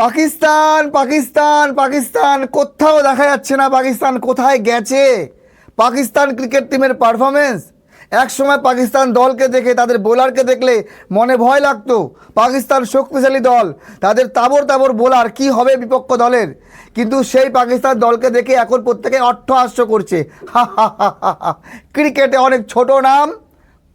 পাকিস্তান পাকিস্তান পাকিস্তান। কোথাও দেখা যাচ্ছে না পাকিস্তান কোথায় গেছে। পাকিস্তান ক্রিকেট টিমের পারফরমেন্স একসময় পাকিস্তান দলকে দেখে, তাদের বোলারকে দেখলে মনে ভয় লাগতো। পাকিস্তান শক্তিশালী দল, তাদের তাবর তাবর বোলার কি হবে বিপক্ষ দলের? কিন্তু সেই পাকিস্তান দলকে দেখে এখন প্রত্যেকে অট্টহাস্য করছে। হা হা হা হা হা। ক্রিকেটে অনেক ছোট নাম,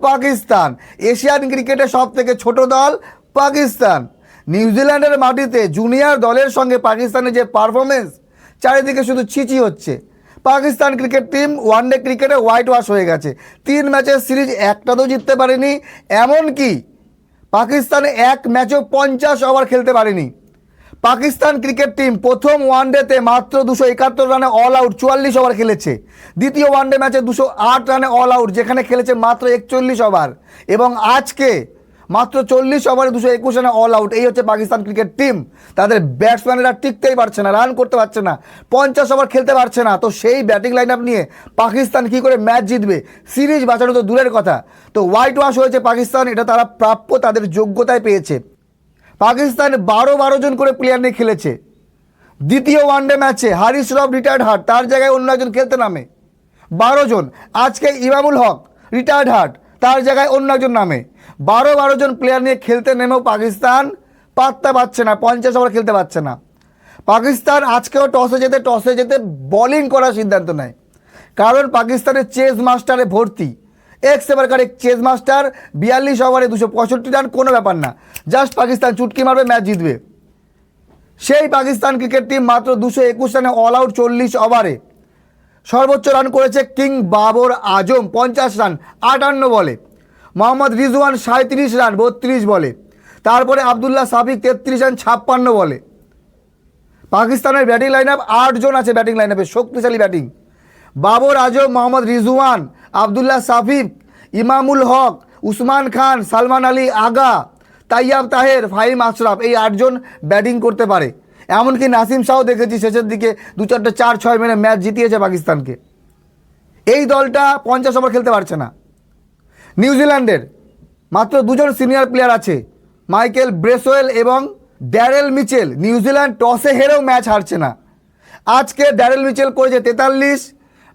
পাকিস্তান। এশিয়ান ক্রিকেটে সব থেকে ছোট দল, পাকিস্তান। নিউজিল্যান্ডের মাটিতে জুনিয়র দলের সঙ্গে পাকিস্তানের যে পারফরমেন্স, চারিদিকে শুধু ছিচি হচ্ছে। Pakistan cricket team one day ক্রিকেটে হোয়াইট ওয়াশ হয়ে গেছে। তিন ম্যাচের সিরিজ একটা একটাতেও জিততে পারেনি, এমনকি পাকিস্তানে এক ম্যাচও পঞ্চাশ ওভার খেলতে পারেনি। পাকিস্তান ক্রিকেট টিম প্রথম ওয়ানডেতে মাত্র দুশো একাত্তর রানে অল আউট চুয়াল্লিশ ওভার খেলেছে। দ্বিতীয় ওয়ানডে ম্যাচে দুশো আট রানে অল আউট যেখানে খেলেছে মাত্র একচল্লিশ ওভার। এবং আজকে মাত্র চল্লিশ ওভারে দুশো একুশ রানে অল আউট এই হচ্ছে পাকিস্তান ক্রিকেট টিম তাদের ব্যাটসম্যানেরা টিকতেই পারছে না রান করতে পারছে না, পঞ্চাশ ওভার খেলতে পারছে না। তো সেই ব্যাটিং লাইন আপ নিয়ে পাকিস্তান কী করে ম্যাচ জিতবে? সিরিজ বাঁচানো তো দূরের কথা। তো হোয়াইট ওয়াশ হয়েছে পাকিস্তান, এটা তারা প্রাপ্য তাদের যোগ্যতায় পেয়েছে। পাকিস্তান বারো বারো জন করে প্লেয়ার নিয়ে খেলেছে। দ্বিতীয় ওয়ানডে ম্যাচে হারিস রফ রিটায়ার্ড হার্ট তার জায়গায় অন্য একজন খেলতে নামে। বারো জন। আজকে ইমামুল হক রিটায়ার্ড হার্ট তার জায়গায় অন্য একজন নামে। বারো বারো জন প্লেয়ার নিয়ে খেলতে নেমেও পাকিস্তান পাত্তা পাচ্ছে না, পঞ্চাশ ওভার খেলতে পারছে না। পাকিস্তান আজকেও টসে যেতে টসে যেতে বোলিং করার সিদ্ধান্ত নেয়। কারণ পাকিস্তানের চেস মাস্টারে ভর্তি। এক্স এবারকার চেস মাস্টার বিয়াল্লিশ ওভারে দুশো পঁয়ষট্টি রান কোনো ব্যাপার না। জাস্ট পাকিস্তান চুটকি মারবে ম্যাচ জিতবে। সেই পাকিস্তান ক্রিকেট টিম মাত্র দুশো একুশ রানে অল আউট চল্লিশ ওভারে সর্বোচ্চ রান করেছে কিং বাবর আজম পঞ্চাশ রান আটান্ন বলে মোহাম্মদ রিজওয়ান সাঁত্রিশ রান, বত্রিশ বলে। তারপরে আবদুল্লাহ সাফিক তেত্রিশ রান, ছাপ্পান্ন বলে। পাকিস্তানের ব্যাটিং লাইন আপ আটজন আছে ব্যাটিং লাইন আপে শক্তিশালী ব্যাটিং। বাবর আজম, মোহাম্মদ রিজওয়ান, আবদুল্লাহ সাফিক ইমামুল হক, উসমান খান, সালমান আলী, আগা, তাইয়াব তাহের, ফাহিম আশরাফ, এই আটজন ব্যাটিং করতে পারে। এমনকি নাসিম শাহ দেখেছি শেষের দিকে দু চারটে চার ছয় মেরে ম্যাচ জিতিয়েছে পাকিস্তানকে। এই দলটা পঞ্চাশ ওভার খেলতে পারছে না। নিউজিল্যান্ডের মাত্র দুজন সিনিয়র প্লেয়ার আছে। মাইকেল ব্রেসওয়েল এবং ড্যারেল মিচেল। নিউজিল্যান্ড টসে হেরেও ম্যাচ হারছে না। আজকে ড্যারেল মিচেল করেছে তেতাল্লিশ,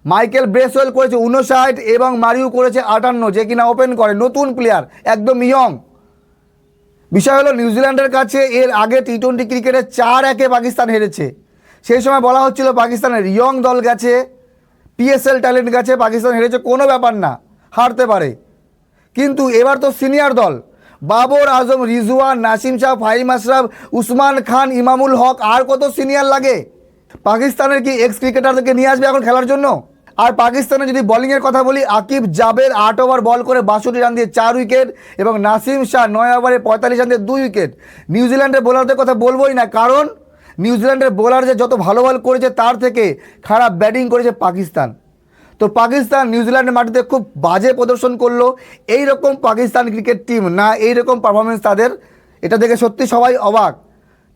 মাইকেল ব্রেসওয়েল করেছে উনষাট এবং মারিউ করেছে আটান্ন, যে কিনা ওপেন করে। নতুন প্লেয়ার, একদম ইয়ং। বিষয় হলো নিউজিল্যান্ডের কাছে এর আগে টি টোয়েন্টি ক্রিকেটে চার একে পাকিস্তান হেরেছে। সেই সময় বলা হচ্ছিল পাকিস্তানের ইয়ং দল গেছে পিএসএল ট্যালেন্ট গেছে, পাকিস্তান হেরেছে, কোনো ব্যাপার না, হারতে পারে। কিন্তু এবার তো সিনিয়র দল। বাবর আজম, রিজওয়ান, নাসিম শাহ, ফাহিম আশরাফ, উসমান খান, ইমামুল হক, আর কত সিনিয়র লাগে? পাকিস্তানের কি এক্স ক্রিকেটারদেরকে নিয়ে আসবে এখন খেলার জন্য? আর পাকিস্তানে যদি বোলিংয়ের কথা বলি, আকিব জাবের আট ওভার বল করে বাষট্টি রান দিয়ে চার উইকেট এবং নাসিম শাহ নয় ওভারে পঁয়তাল্লিশ রান দিয়ে দুই উইকেট নিউজিল্যান্ডের বোলারদের কথা বলবোই না, কারণ নিউজিল্যান্ডের বোলার যে যত ভালো বল করেছে, তার থেকে খারাপ ব্যাটিং করেছে পাকিস্তান। তো পাকিস্তান নিউজিল্যান্ডের মাটিতে খুব বাজে প্রদর্শন করল। এই রকম পাকিস্তান ক্রিকেট টিম না এই রকম পারফরমেন্স তাদের, এটা দেখে সত্যি সবাই অবাক।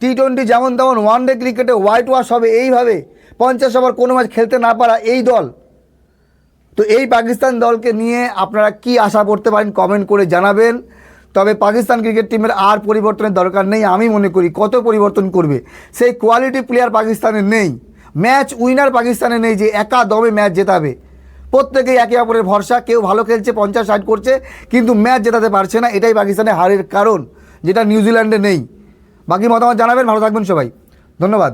টি টোয়েন্টি যেমন তেমন ওয়ান ডে ক্রিকেটে হোয়াইট ওয়াশ হবে এইভাবে পঞ্চাশ ওভার কোনো ম্যাচ খেলতে না পারা এই দল। তো এই পাকিস্তান দলকে নিয়ে আপনারা কি আশা করতে পারেন কমেন্ট করে জানাবেন। তবে পাকিস্তান ক্রিকেট টিমের আর পরিবর্তনের দরকার নেই, আমি মনে করি কত পরিবর্তন করবে। সেই কোয়ালিটি প্লেয়ার পাকিস্তানে নেই। ম্যাচ উইনার পাকিস্তানে নেই যে একা দমে ম্যাচ জেতাবে। প্রত্যেকেই একে অপরের ভরসা, কেউ ভালো খেলছে, পঞ্চাশ ষাট করছে, কিন্তু ম্যাচ জেতাতে পারছে না, এটাই পাকিস্তানের হারের কারণ, যেটা নিউজিল্যান্ডে নেই। বাকি মতামত জানাবেন, ভালো থাকবেন সবাই। ধন্যবাদ।